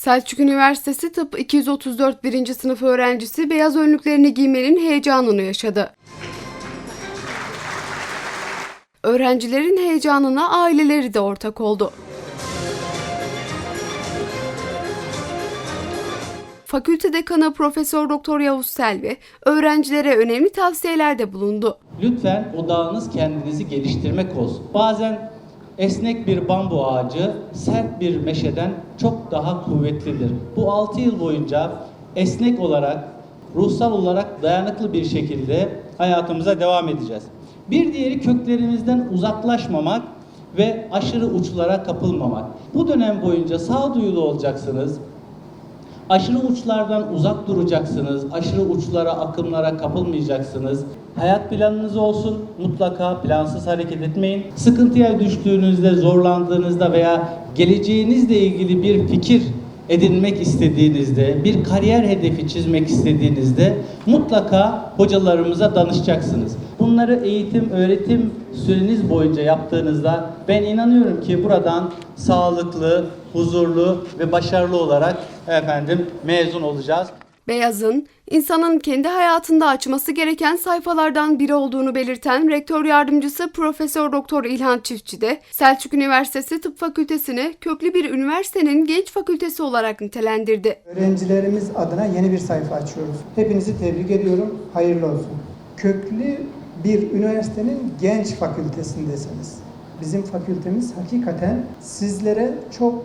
Selçuk Üniversitesi Tıp 234 birinci sınıf öğrencisi beyaz önlüklerini giymenin heyecanını yaşadı. Öğrencilerin heyecanına aileleri de ortak oldu. Fakülte dekanı Profesör Doktor Yavuz Selvi öğrencilere önemli tavsiyelerde bulundu. Lütfen odağınız kendinizi geliştirmek olsun. Bazen esnek bir bambu ağacı sert bir meşeden çok daha kuvvetlidir. Bu 6 yıl boyunca esnek olarak, ruhsal olarak dayanıklı bir şekilde hayatımıza devam edeceğiz. Bir diğeri köklerimizden uzaklaşmamak ve aşırı uçlara kapılmamak. Bu dönem boyunca sağduyulu olacaksınız. Aşırı uçlardan uzak duracaksınız. Aşırı uçlara, akımlara kapılmayacaksınız. Hayat planınız olsun. Mutlaka plansız hareket etmeyin. Sıkıntıya düştüğünüzde, zorlandığınızda veya geleceğinizle ilgili bir fikir edinmek istediğinizde, bir kariyer hedefi çizmek istediğinizde mutlaka hocalarımıza danışacaksınız. Bunları eğitim, öğretim süreniz boyunca yaptığınızda ben inanıyorum ki buradan sağlıklı, huzurlu ve başarılı olarak efendim mezun olacağız. Beyaz'ın insanın kendi hayatında açması gereken sayfalardan biri olduğunu belirten Rektör Yardımcısı Profesör Doktor İlhan Çiftçi de Selçuk Üniversitesi Tıp Fakültesini köklü bir üniversitenin genç fakültesi olarak nitelendirdi. Öğrencilerimiz adına yeni bir sayfa açıyoruz. Hepinizi tebrik ediyorum. Hayırlı olsun. Köklü bir üniversitenin genç fakültesindesiniz. Bizim fakültemiz hakikaten sizlere çok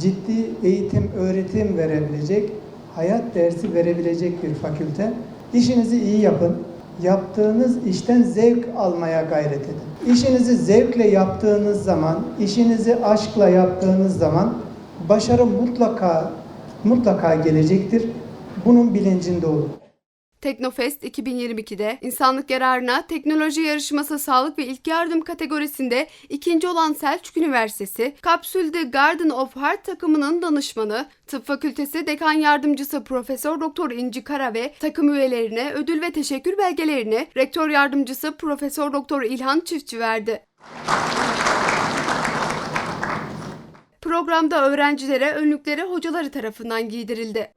ciddi eğitim, öğretim verebilecek, hayat dersi verebilecek bir fakülte. İşinizi iyi yapın. Yaptığınız işten zevk almaya gayret edin. İşinizi zevkle yaptığınız zaman, işinizi aşkla yaptığınız zaman başarı mutlaka mutlaka gelecektir. Bunun bilincinde olun. Teknofest 2022'de insanlık yararına teknoloji yarışması sağlık ve ilk yardım kategorisinde ikinci olan Selçuk Üniversitesi, Kapsül'de Garden of Heart takımının danışmanı, Tıp Fakültesi Dekan Yardımcısı Profesör Doktor İnci Kara ve takım üyelerine ödül ve teşekkür belgelerini Rektör Yardımcısı Profesör Doktor İlhan Çiftçi verdi. Programda öğrencilere önlükleri hocaları tarafından giydirildi.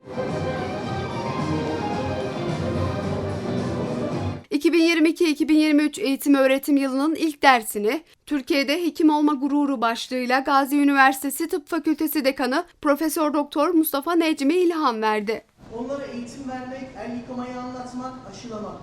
2022-2023 eğitim öğretim yılının ilk dersini Türkiye'de hekim olma gururu başlığıyla Gazi Üniversitesi Tıp Fakültesi Dekanı Profesör Doktor Mustafa Necmi İlhan verdi. Onlara eğitim vermek, el yıkamayı anlatmak, aşılamak.